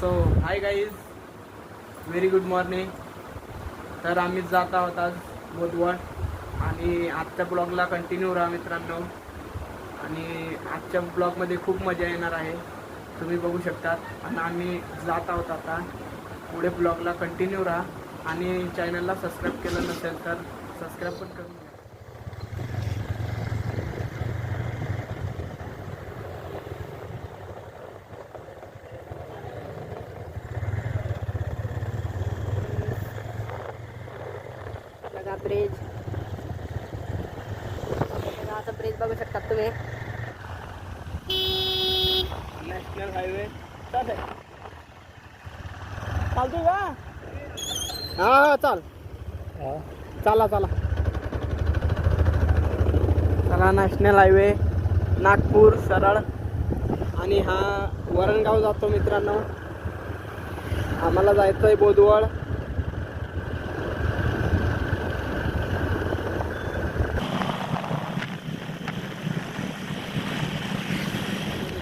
So hi guys very good morning तर आम्ही जात आहोत आज बोधवड आणि आजच्या ब्लॉगला कंटिन्यू राहा मित्रांनो. आणि आजच्या ब्लॉगमध्ये खूप मजा येणार आहे. तुम्ही बघू शकतात. आणि आम्ही जात आहोत आता. पुढे ब्लॉगला कंटिन्यू राहा. आणि चॅनलला सबस्क्राईब केलं नसेल तर सबस्क्राईब पण करून घ्या बघा ब्रिज आता ब्रिज बघू शकता तुम्ही. National highway. चालतंय. चालतोय का? हा हा चाल. चला चला. चला नॅशनल हायवे नागपूर सरळ. आणि हा वरणगाव जातो मित्रांनो. आम्हाला जायचं आहे बोदवड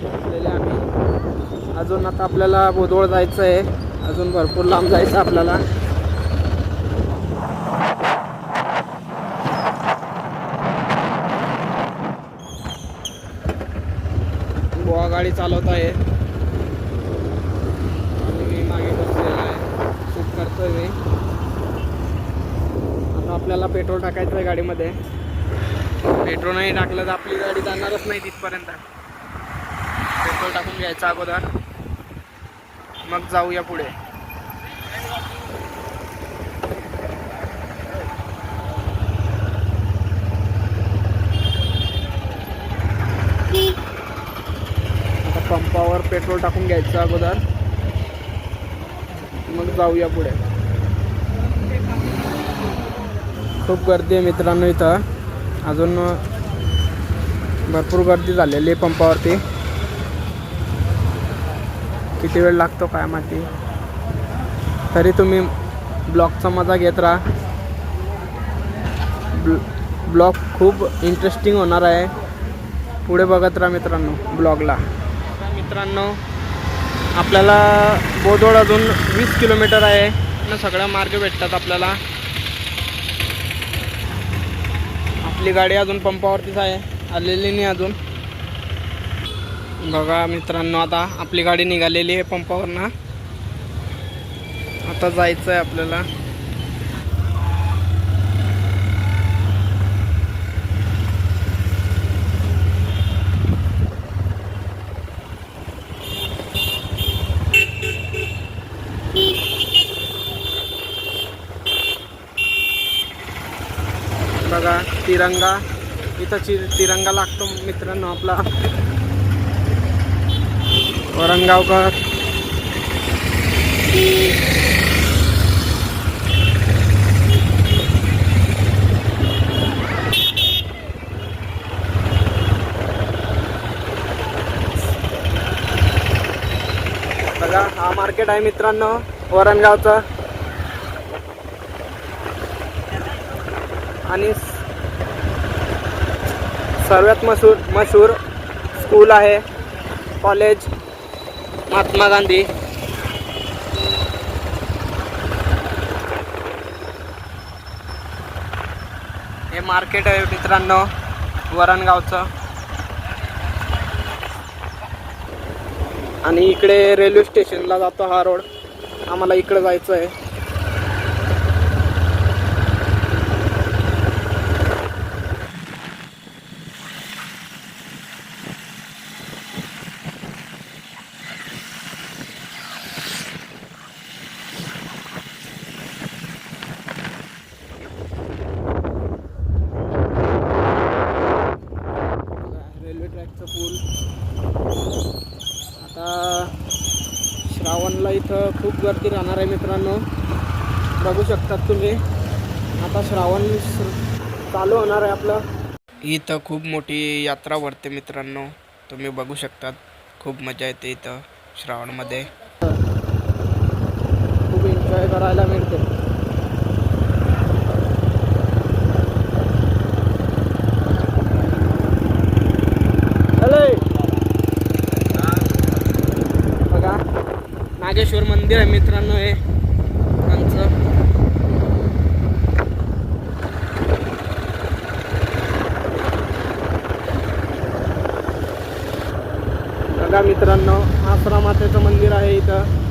बसलेले आम्ही अजून आता आपल्याला बोदवड जायचं आहे अजून भरपूर लांब जायचं आहे आपल्याला. गोवा गाडी चालवत आहे आणि मी मागे बसलेला आहे. शूट करतोय मी. आता आपल्याला पेट्रोल टाकायचं आहे गाडीमध्ये. पेट्रोल नाही टाकलं तर आपली गाडी जाणारच नाही तिथपर्यंत. पेट्रोल टाकून घ्यायचं अगोदर. मग जाऊया पुढे. आता पंपावर पेट्रोल टाकून घ्यायचं अगोदर. मग जाऊया पुढे. खूप गर्दी आहे मित्रांनो इथं. अजून भरपूर गर्दी झालेली आहे पंपावरती. किती वेळ लागतो काय माहिती? तरी तुम्ही ब्लॉगचा मजा घेत राहा. ब्ल ब्लॉग खूप इंटरेस्टिंग होणार आहे. पुढे बघत राहा मित्रांनो ब्लॉगला. मित्रांनो आपल्याला बोदोड अजून वीस किलोमीटर आहे. ना सगळ्या मार्ग भेटतात आपल्याला. आपली गाडी अजून पंपावरतीच आहे. आलेली नाही अजून. बघा मित्रांनो आता आपली गाडी निघालेली आहे पंपावरनं. आता जायचं आहे आपल्याला. बघा तिरंगा. इथं चि तिरंगा लागतो मित्रांनो आपला. वरणगावकर बघा हा मार्केट आहे मित्रांनो वरणगावचं आणि स- सर्वात मशहूर मशहूर स्कूल आहे कॉलेज महात्मा गांधी. हे मार्केट आहे मित्रांनो वरणगावचं. आणि इकडे रेल्वे स्टेशनला जातो हा रोड. आम्हाला इकडे जायचं आहे ट्रॅकचं पूल. आता श्रावणला इथं खूप गर्दी राहणार आहे मित्रांनो. बघू शकतात तुम्ही. आता श्रावण चालू होणार आहे आपलं. इथं खूप मोठी यात्रा भरते मित्रांनो. तुम्ही बघू शकतात. खूप मजा येते इथं श्रावणमध्ये. खूप एन्जॉय करायला मिळते. नागेश्वर मंदिर आहे मित्रांनो हे. आमचं. बघा मित्रांनो मातेचं मंदिर आहे इथं.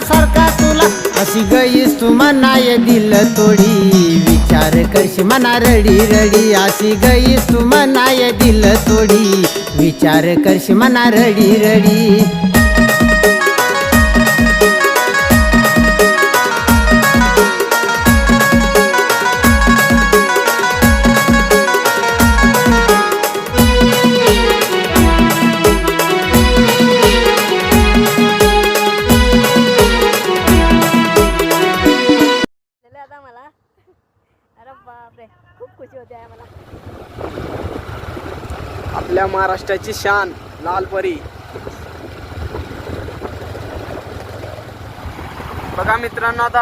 सारखा तुला. अशी गईस तू मनाय दिल तोडी. विचार करशी मना रडी रडी. अशी गईस तू मनाय दिल तोडी. विचार करशी मना रडी रडी. आपल्या महाराष्ट्राची शान लाल परी. बघा मित्रांनो आता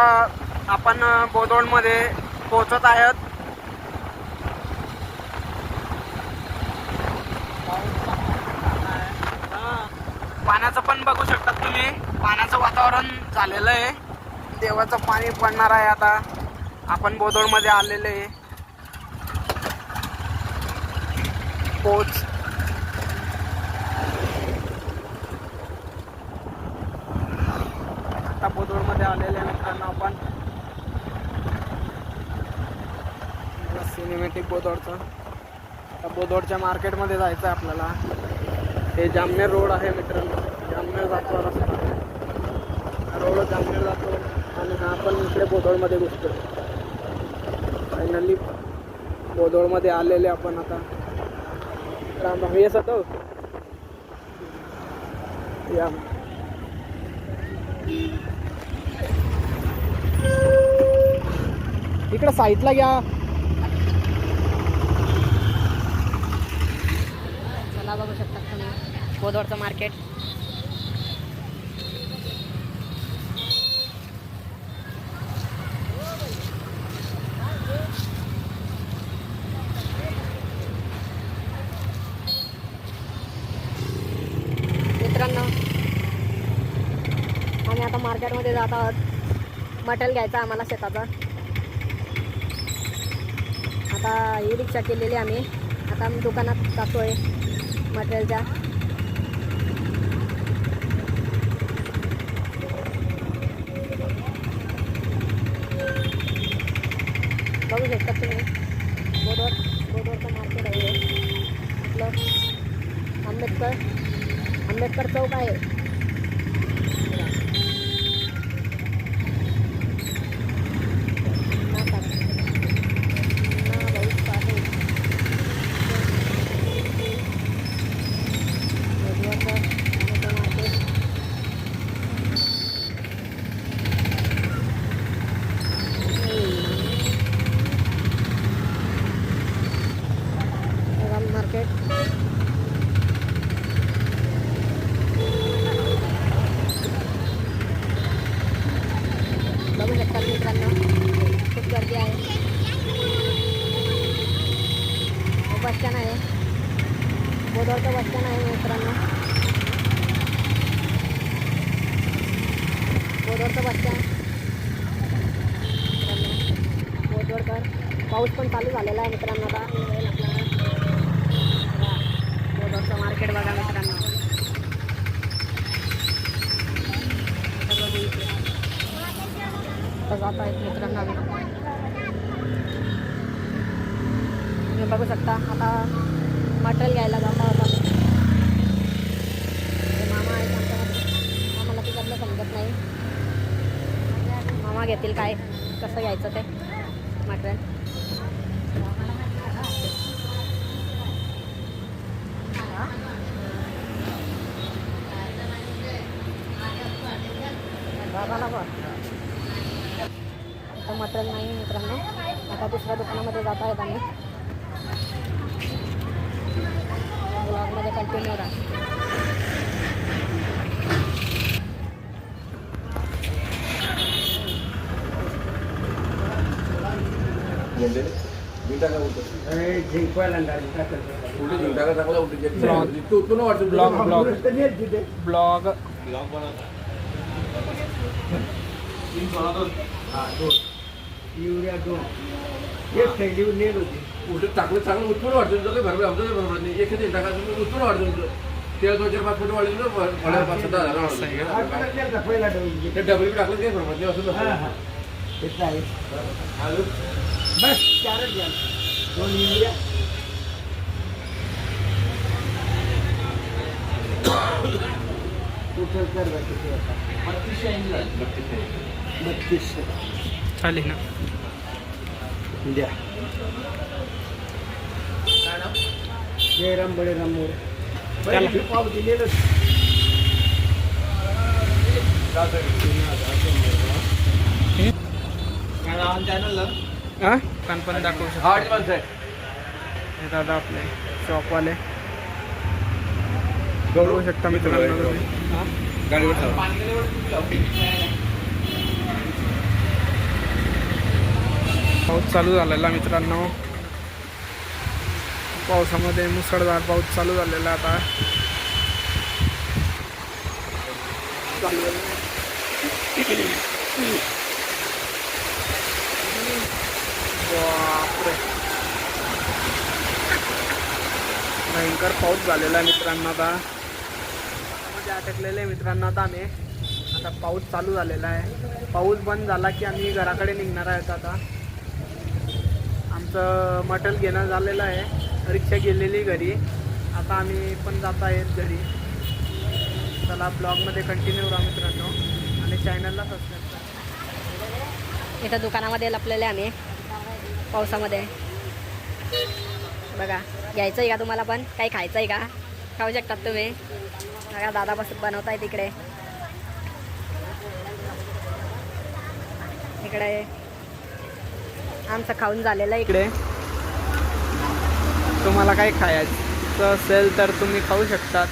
आपण बोदोडमध्ये पोहोचत आहोत. पाण्याचं पण बघू शकता तुम्ही. पाण्याचं वातावरण झालेलं आहे. देवाचं पाणी पडणार आहे आता. आपण बोदोडमध्ये आलेले आहे. पोच आता बोदोडमध्ये आलेले आहे मित्रांनो आपण सिनेमॅटिक बोदोडचं. आता बोदोडच्या मार्केटमध्ये जायचं आहे आपल्याला. हे जामनेर रोड आहे मित्रांनो. जामनेर जातो रस्ता रोड जामनेर जातो आणि हा आपण इकडे बोदोडमध्ये घुसतो फायनली बोदोडमध्ये आलेले आपण आता. राम राम. येस होतो या. इकडं साईडला घ्या चला बघू शकता तुम्ही? गोदवडचं मार्केट मित्रांनो आम्ही आता मार्केटमध्ये जात आहोत. मटेरियल घ्यायचं आम्हाला शेताचं. आता ही रिक्षा केलेली आम्ही. आता आम्ही दुकानात जातोय बघू शकता तुम्ही बोरवर बोरवरचं मार्केट आहे. आपलं आंबेडकर आंबेडकर चौक आहे हा, टाक. हा, भाऊ, चालेल. बोरवरचं आंबेडकर मार्केट राम मार्केट बघू शकतात मित्रांनो खूप गर्दी आहे हे बस स्टँड आहे. बोदवडचं बस स्टँड आहे मित्रांनो. बोदवडचं बस स्टँड पाऊस पण चालू झालेला आहे मित्रांनो आता. मिळेल मार्केट बघा मित्रांनो. सगळं आता जात आहेत मित्रांनो आम्ही तुम्ही बघू शकता. आता मटेरियल घ्यायला जाता होता मामा आहेत आमच्यामध्ये. आम्हाला तिच्यातलं समजत नाही. मामा घेतील काय? कसं घ्यायचं ते मटेरियल आता दुसऱ्या दुकानामध्ये जात आहेत आम्ही ब्लॉगमध्ये कंटिन्यू राहा ब्लॉग ब्लॉग ब्लॉग टाकलं चांगलं उत्पन्न वाढतं तुझं काही भरपूर आमचं काही भरपूर नाही एक टाका तुम्ही उत्पन्न वाढतं तुझं तेल दोन चार पाच फुट वाढले ना वाढायला पाच सहा हजार वाढलं. ते डबल टाकलं काही भरपूर नाही असं. अजून बस चारच घ्या दोन युरिया टोटल कर होता बत्तीसशे चालेल ना। द्या. जयराम बळीराम मोरे. पाव दिलेलं हा कान पण दाखवू शकतो. हे दादा आपले शॉपवाले बघू शकता मित्रांनो पाऊस चालू झालेला मित्रांनो. पावसामध्ये मुसळधार पाऊस चालू झालेला आता. बापरे. भयंकर पाऊस झालेला आहे मित्रांनो आता. मध्ये अटकलेले आहे मित्रांनो आता आम्ही. आता पाऊस चालू झालेला आहे. पाऊस बंद झाला की आम्ही घराकडे निघणार आहेत आता. आमचं मटल घेणं झालेलं आहे. रिक्षा गेलेली घरी. आता आम्ही पण जात आहेत घरी. चला ब्लॉगमध्ये कंटिन्यू राहा मित्रांनो. आणि चॅनलला सबस्क्राईब करा. इथं दुकानामध्ये लपलेले आम्ही. पावसामध्ये. बघा घ्यायचं आहे का तुम्हाला पण? काही खायचं आहे का? खाऊ शकतात तुम्ही. बघा दादा बस तिकडे. इकडे आमचं खाऊन झालेलं आहे. इकडे. तुम्हाला काही खायचं असेल तर तुम्ही खाऊ शकतात.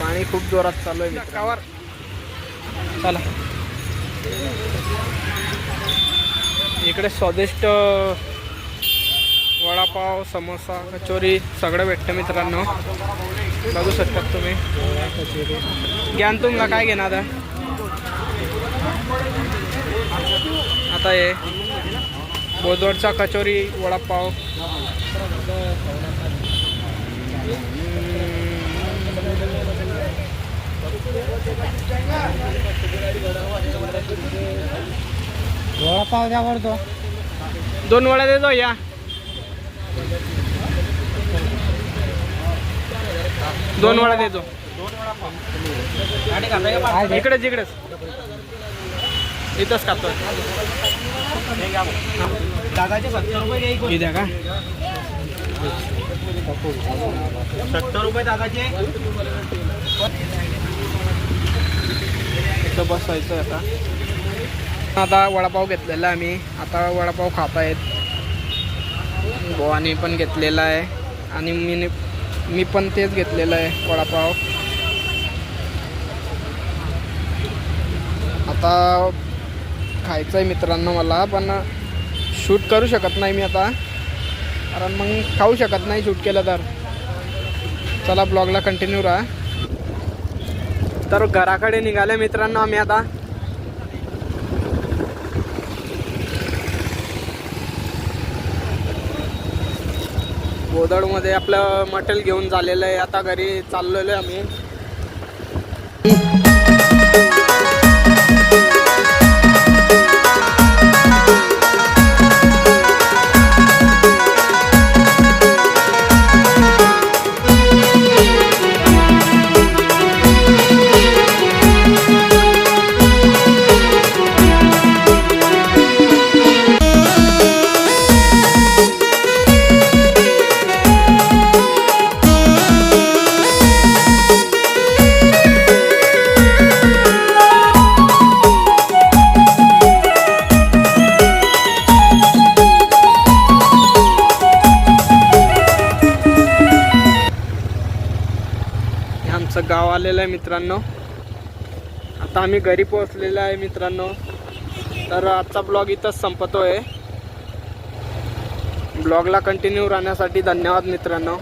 पाणी खूप जोरात चालू आहे मित्रावर चला. इकडे स्वादिष्ट वडापाव समोसा कचोरी सगळं भेटतं मित्रांनो. बघू शकतात तुम्ही. ज्ञान तुमका काय घेणार आता हे बोदवडचा कचोरी वडापाव. वडापाव द्या दोन वड्या देतो या. दोन वडा देतो इकडेच इकडेच. इथंच खातो. दादाचे सत्तर रुपये का सत्तर रुपये दादाचे इथं बसायचं आता आता वडापाव घेतलेला आहे आम्ही आता वडापाव खात आहेत भवानी पण घेतलेला आहे. आणि मी मी पण तेच घेतलेलं आहे वडापाव. आता खायचं आहे मित्रांनो मला पण शूट करू शकत नाही मी आता. कारण मग खाऊ शकत नाही शूट केलं तर. चला ब्लॉगला कंटिन्यू राहा. तर घराकडे निघाले मित्रांनो आम्ही आता. बोदडमध्ये आपलं मटेल घेऊन झालेलं आहे. आता घरी चाललेलो आहे आम्ही. आलेलं आहे मित्रांनो. आता आम्ही घरी पोहोचलेलो आहे मित्रांनो. तर आजचा ब्लॉग इथंच संपतो आहे ब्लॉगला कंटिन्यू राहण्यासाठी धन्यवाद मित्रांनो.